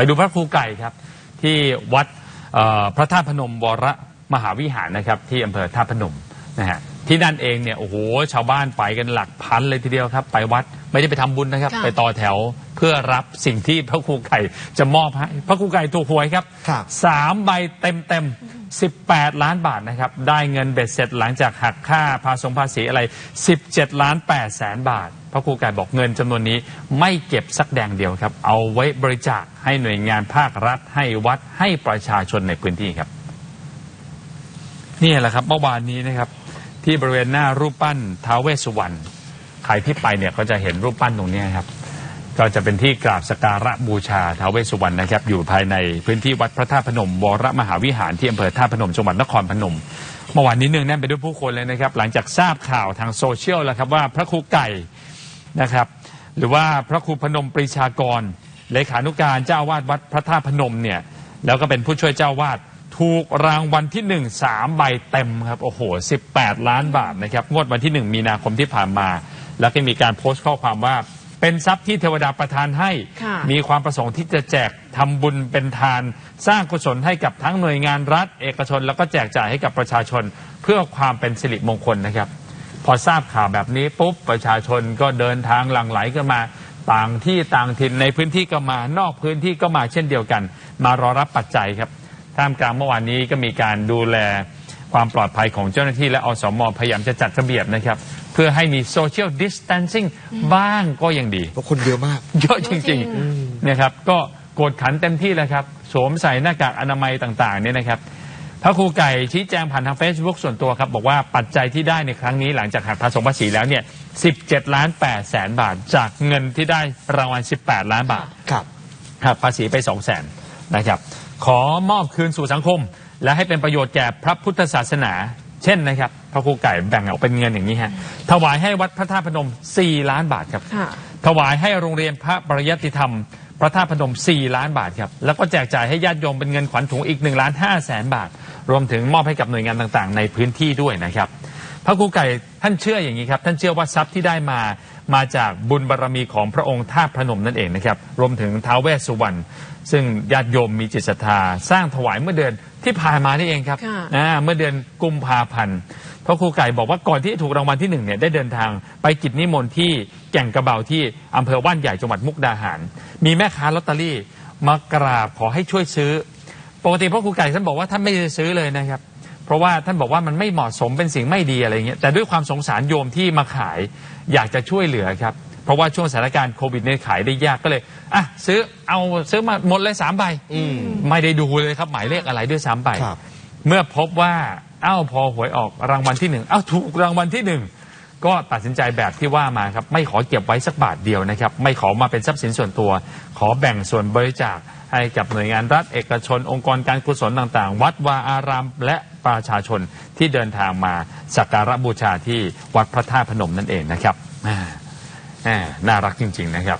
ไปดูพระครูไก่ครับ ที่วัดเอ่อพระธาตุพนมวรมหาวิหารนะครับ ที่อำเภอท่าตุพนมนะฮะที่นั่นเองเนี่ยโอ้โหชาวบ้านไปกันหลักพันเลยทีเดียวครับ ไปวัดไม่ได้ไปทำบุญนะครับค่ะไปต่อแถวเพื่อรับสิ่งที่พระครูไก่จะมอบให้พระครูไก่ถูกหวยครับครับสามใบเต็มเต็ม สิบแปดล้านบาทนะครับ ได้เงินเบ็ดเสร็จหลังจากหักค่าภาษงภาษีอะไร 17 ล้าน8แสนบาท พระครูไก่บอกเงินจำนวนนี้ไม่เก็บสักแดงเดียวครับ เอาไว้บริจาคให้หน่วยงานภาครัฐ ให้วัดให้ประชาชนในพื้นที่ครับ นี่แหละครับเมื่อวานนี้นะครับ ที่บริเวณหน้ารูปปั้นท้าวเวสสุวรรณใครที่ไปเนี่ยก็จะเห็นรูปปั้นตรงนี้ครับ ก็จะเป็นที่กราบสการะบูชาท้าวเวสสุวรรณนะครับ อยู่ภายในพื้นที่วัดพระธาตุพนม วรมหาวิหารที่อำเภอท่าตุพนมจังหวัดนครพนมเมื่อวานนี้เนืองแน่นไปด้วยผู้คนเลยนะครับ หลังจากทราบข่าวทางโซเชียลแล้วครับว่าพระครูไก่นะครับ หรือว่าพระครูพนมปรีชากร เลขานุการเจ้าวาดวัดพระธาตุพนมเนี่ยแล้วก็เป็นผู้ช่วยเจ้าอาวาดถูกรางวัลที่หนึ่งสามใบเต็มครับโอ้โห 18 ล้านบาทนะครับงวดวันที่หนึ่งมีนาคมที่ผ่านมา แล้วก็มีการโพสต์ข้อความว่า เป็นทรัพย์ที่เทวดาประทานให้ ค่ะ มีความประสงค์ที่จะแจกทำบุญเป็นทาน สร้างกุศลให้กับทั้งหน่วยงานรัฐ เอกชน แล้วก็แจกจ่ายให้กับประชาชน เพื่อความเป็นสิริมงคลนะครับ พอทราบข่าวแบบนี้ปุ๊บประชาชนก็เดินทางหลั่งไหลกันมา ต่างที่ต่างถิ่นในพื้นที่ก็มานอกพื้นที่ก็มาเช่นเดียวกัน มารอรับปัจจัยครับท่ามกลางเมื่อวานนี้ก็มีการดูแล ความปลอดภัยของเจ้าหน้าที่และอสมพยายามจะจัดระเบียบนะครับ เพื่อให้มีโซเชียลดิส a ทนซิ่งบ้างก็ยังดี เพราะคนเยอะมาก เยอะจริงๆเนี่ยครับก็กดขันเต็มที่เลยครับ สวมใส่หน้ากากอนามัยต่างๆเนี่ยนะครับ พระครูไก่ชี้แจงผ่านทาง Facebook ส่วนตัวครับ บอกว่าปัจจัยที่ได้ในครั้งนี้หลังจากหักภาษีภาษีแล้วเนี่ย 17 ล้าน8แสนบาท จากเงินที่ได้รางวัล 18 ล้านบาทครับหักภาษีไป2 0 0แสนนะครับ ขอมอบคืนสู่สังคม และให้เป็นประโยชน์แก่พระพุทธศาสนา เช่นนะครับ พระครูไก่แบ่งออกเป็นเงินอย่างนี้ฮะถวายให้วัดพระธาตุพนม 4 ล้านบาทครับค่ะถวายให้โรงเรียนพระปริยัติธรรม พระธาตุพนม 4 ล้านบาทครับ แล้วก็แจกจ่ายให้ญาติโยมเป็นเงินขวัญถุงอีก1ล้าน5แสนบาท รวมถึงมอบให้กับหน่วยงานต่างๆ ในพื้นที่ด้วยนะครับ พระครูไก่ ท่านเชื่ออย่างนี้ครับ ท่านเชื่อว่าทรัพย์ที่ได้มามาจากบุญบารรมีของพระองค์ท่าตุพระนมนั่นเองนะครับ รวมถึงท้าวเวสสุวรรณซึ่งญาติโยมมีจิตศรัทธา สร้างถวายเมื่อเดือนที่ผ่านมานี่เองครับค่ะอ่าเมื่อเดือนกุมภาพันธ์พระครูไก่บอกว่าก่อนที่จะถูกรางวัลที่หนึ่งเนี่ยได้เดินทางไปกิจนิมนต์ที่แก่งกระเบาที่อำเภอว่านใหญ่จังหวัดมุกดาหาร มีแม่ค้าลอตเตอรี่มากราบขอให้ช่วยซื้อ ปกติพระครูไก่ท่านบอกว่าท่านไม่ได้ซื้อเลยนะครับ เพราะว่าท่านบอกว่ามันไม่เหมาะสมเป็นสิ่งไม่ดีอะไรเงี้ยแต่ด้วยความสงสารโยมที่มาขายอยากจะช่วยเหลือครับ เพราะว่าช่วงสถานการณ์โควิดเนี่ยขายได้ยากก็เลยอะซื้อเอาซื้อมาหมดเลยสามใบอืมไม่ได้ดูเลยครับหมายเลขอะไรด้วยซ้ำไปครับ เมื่อพบว่าเอ้าพอหวยออกรางวัลที่หนึ่งเอ้าถูกรางวัลที่หนึ่งก็ตัดสินใจแบบที่ว่ามาครับ ไม่ขอเก็บไว้สักบาทเดียวนะครับ ไม่ขอมาเป็นทรัพย์สินส่วนตัว ขอแบ่งส่วนบริจาคให้กับหน่วยงานรัฐเอกชน องค์กรการกุศลต่างๆ วัดวาอาราม และ ประชาชนที่เดินทางมาสักการะบูชาที่วัดพระธาตุพนมนั่นเองนะครับอ่าอ่าน่ารักจริง ๆ นะครับ